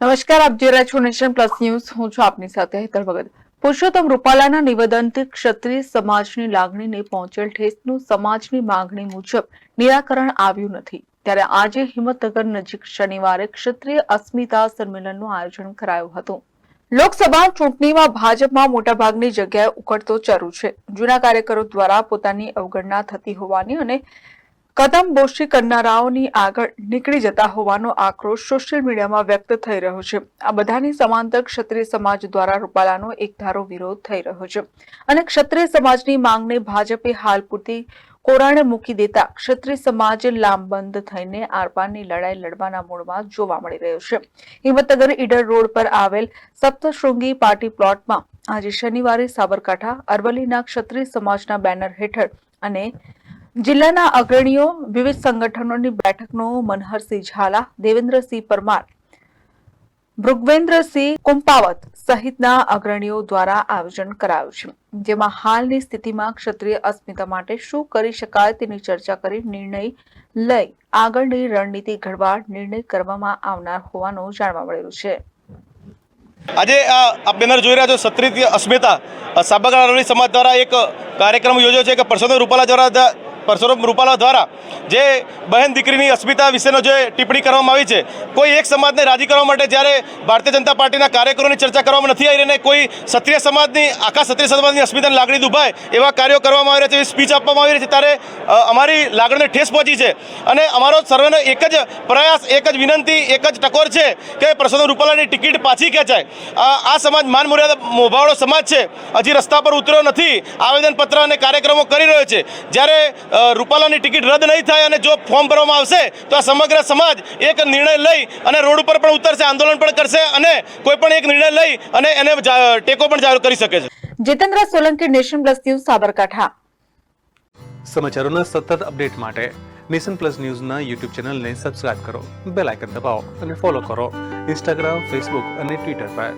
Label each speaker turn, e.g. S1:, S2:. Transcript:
S1: નમસ્કાર, આપ જોઈ રહ્યા છો નેશન પ્લસ ન્યૂઝ. હું છું આપની સાથે હેતર ભગત. પુરુષોત્તમ રૂપાલાના નિવેદનથી ક્ષત્રિય સમાજની લાગણીને પહોંચેલ ઠેસનું સમાજની માંગણી મુજબ નિરાકરણ આવ્યું નથી. ત્યારે આજે હિંમતનગર નજીક શનિવારે ક્ષત્રિય અસ્મિતા સંમેલનનું આયોજન કરાયું હતું. લોકસભા ચૂંટણીમાં ભાજપમાં મોટાભાગની જગ્યાએ ઉકળતો ચરુ છે. જૂના કાર્યકરો દ્વારા પોતાની અવગણના થતી હોવાની અને કદમબોશી કરનારાઓની આગળ નીકળી જતા હોવાનો આક્રોશ સોશિયલ મીડિયામાં વ્યક્ત થઈ રહ્યો છે. આ બધાની સમાંતર ક્ષત્રિય સમાજ દ્વારા રૂપાલાનો એકધારો વિરોધ થઈ રહ્યો છે. અને ક્ષત્રિય સમાજની માંગને ભાજપે હાલ પૂરતી કોરાણે મૂકી દેતા ક્ષત્રિય સમાજ લાંબબંધ થઈને આરપારની લડાઈ લડવાના મૂડમાં જોવા મળી રહ્યો છે. હિંમતનગર ઈડર રોડ પર આવેલ સપ્તશૃંગી પાર્ટી પ્લોટમાં આજે શનિવારે સાબરકાંઠા અરવલ્લીના ક્ષત્રિય સમાજના બેનર હેઠળ અને જિલ્લાના અગ્રણીઓ વિવિધ સંગઠનોની બેઠકનો મનહરસિંહ ઝાલા, દેવેન્દ્રસિંહ પરમાર, ભૃગવેન્દ્રસિંહ કુંપાવત સહિતના અગ્રણીઓ દ્વારા આયોજન કરાયું છે. જેમાં હાલની સ્થિતિમાં ક્ષત્રિય અસ્મિતા માટે શું કરી શકાય તેની ચર્ચા કરી નિર્ણય લઈ આગળની રણનીતિ ઘડવા નિર્ણય કરવામાં આવનાર હોવાનું જાણવા મળેલું છે.
S2: આજે આ બેનર જોઈ રહ્યા છો સત્રીય અસ્મિતા. સાબરકાંઠા સમાજ દ્વારા એક કાર્યક્રમ યોજ્યો છે કે પરસોત્તમ રૂપાલા દ્વારા પરસોત્તમ રૂપાલા દ્વારા જે બહેન દીકરીની અસ્મિતા વિશેનો જે ટિપ્પણી કરવામાં આવી છે, કોઈ એક સમાજને રાજી કરવા માટે જ્યારે ભારતીય જનતા પાર્ટીના કાર્યકરોની ચર્ચા કરવામાં નથી આવી રહી કોઈ ક્ષત્રિય સમાજની, આખા ક્ષત્રિય સમાજની અસ્મિતાની લાગણી દુભાય એવા કાર્યો કરવામાં આવી રહ્યા છે, એવી સ્પીચ આપવામાં આવી રહી છે, ત્યારે અમારી લાગણીને ઠેસ પહોંચી છે. અને અમારો સર્વેનો એક જ પ્રયાસ, એક જ વિનંતી, એક જ ટકોર છે કે પરસોત્તમ રૂપાલાની ટિકિટ પાછી ખેંચાય. આ સમાજ માન મર્યાદા મોભાવાળો સમાજ છે. હજી રસ્તા પર ઉતર્યો નથી. આવેદનપત્ર અને કાર્યક્રમો કરી રહ્યો છે. જ્યારે રૂપાલાની ટિકિટ રદ નહીં થાય અને જો ફોર્મ ભરવામાં આવશે તો આ સમગ્ર સમાજ એક નિર્ણય લઈ અને રોડ ઉપર પણ ઉતરશે આંદોલન પણ કરશે અને કોઈ પણ એક નિર્ણય લઈ અને એને ટેકો પણ જાહેર કરી શકે છે.
S1: Jitendra Solanki nation plus news Sabarkantha.
S3: સમાચારોના સતત અપડેટ માટે નેશન પ્લસ ન્યૂઝના યુટ્યુબ ચેનલને સબસ્ક્રાઇબ કરો બેલ આઇકન દબાવો અને ફોલો કરો. ઇન્સ્ટાગ્રામ ફેસબુક અને ટ્વિટર પર.